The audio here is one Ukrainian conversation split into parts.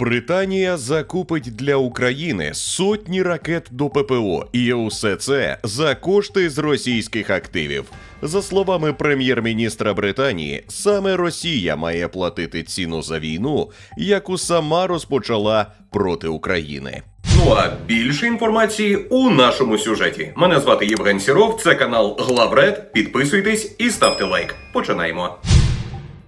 Британія закупить для України сотні ракет до ППО, і усе це за кошти з російських активів. За словами прем'єр-міністра Британії, саме Росія має платити ціну за війну, яку сама розпочала проти України. Ну а більше інформації у нашому сюжеті. Мене звати Євген Сіров, це канал Главред. Підписуйтесь і ставте лайк. Починаємо.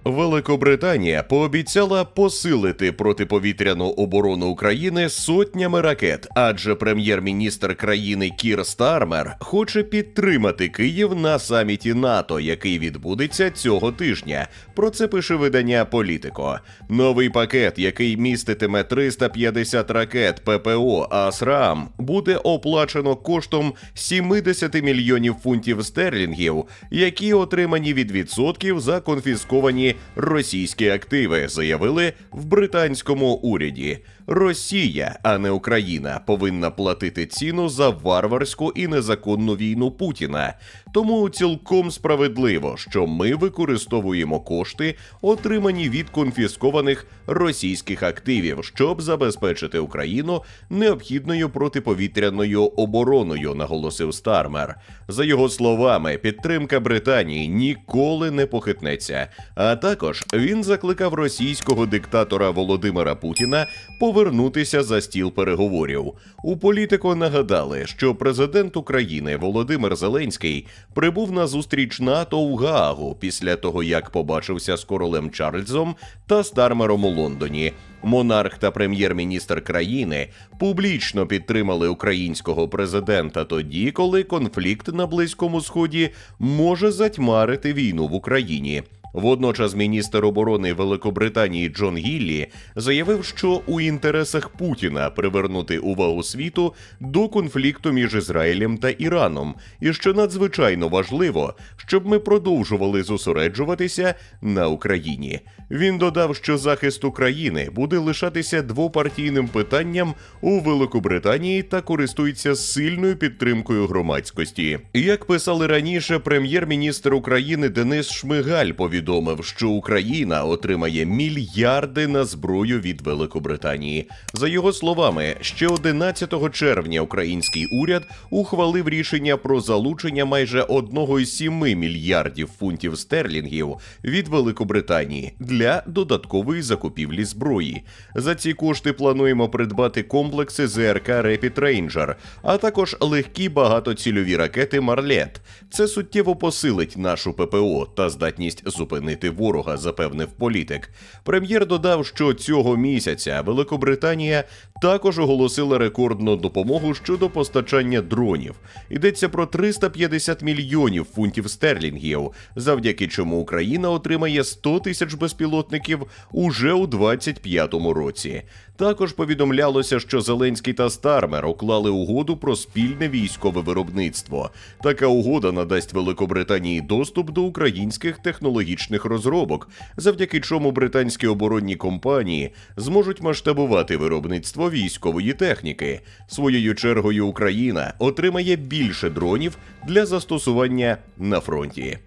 Великобританія пообіцяла посилити протиповітряну оборону України сотнями ракет, адже прем'єр-міністр країни Кір Стармер хоче підтримати Київ на саміті НАТО, який відбудеться цього тижня. Про це пише видання Політико. Новий пакет, який міститиме 350 ракет ППО АСРАМ, буде оплачено коштом 70 мільйонів фунтів стерлінгів, які отримані від відсотків за конфісковані російські активи, заявили в британському уряді. Росія, а не Україна, повинна платити ціну за варварську і незаконну війну Путіна. Тому цілком справедливо, що ми використовуємо кошти, отримані від конфіскованих російських активів, щоб забезпечити Україну необхідною протиповітряною обороною, наголосив Стармер. За його словами, підтримка Британії ніколи не похитнеться. А також він закликав російського диктатора Володимира Путіна повернутися за стіл переговорів. У політико нагадали, що президент України Володимир Зеленський прибув на зустріч НАТО у Гаагу після того, як побачився з королем Чарльзом та Стармером у Лондоні. Монарх та прем'єр-міністр країни публічно підтримали українського президента тоді, коли конфлікт на Близькому Сході може затьмарити війну в Україні. Водночас міністр оборони Великобританії Джон Гіллі заявив, що у інтересах Путіна привернути увагу світу до конфлікту між Ізраїлем та Іраном, і що надзвичайно важливо, щоб ми продовжували зосереджуватися на Україні. Він додав, що захист України буде лишатися двопартійним питанням у Великобританії та користується сильною підтримкою громадськості. Як писали раніше, прем'єр-міністр України Денис Шмигаль повідомив, що Україна отримає мільярди на зброю від Великобританії. За його словами, ще 11 червня український уряд ухвалив рішення про залучення майже 1,7 мільярдів фунтів стерлінгів від Великобританії для додаткової закупівлі зброї. За ці кошти плануємо придбати комплекси ЗРК Rapid Ranger, а також легкі багатоцільові ракети Марлет. Це суттєво посилить нашу ППО та здатність зупинити ворога, запевнив політик. Прем'єр додав, що цього місяця Великобританія також оголосила рекордну допомогу щодо постачання дронів. Йдеться про 350 мільйонів фунтів стерлінгів, завдяки чому Україна отримає 100 тисяч безпілотників уже у 25-му році. Також повідомлялося, що Зеленський та Стармер уклали угоду про спільне військове виробництво. Така угода надасть Великобританії доступ до українських технологічних розробок, завдяки чому британські оборонні компанії зможуть масштабувати виробництво військової техніки. Своєю чергою Україна отримає більше дронів для застосування на фронті.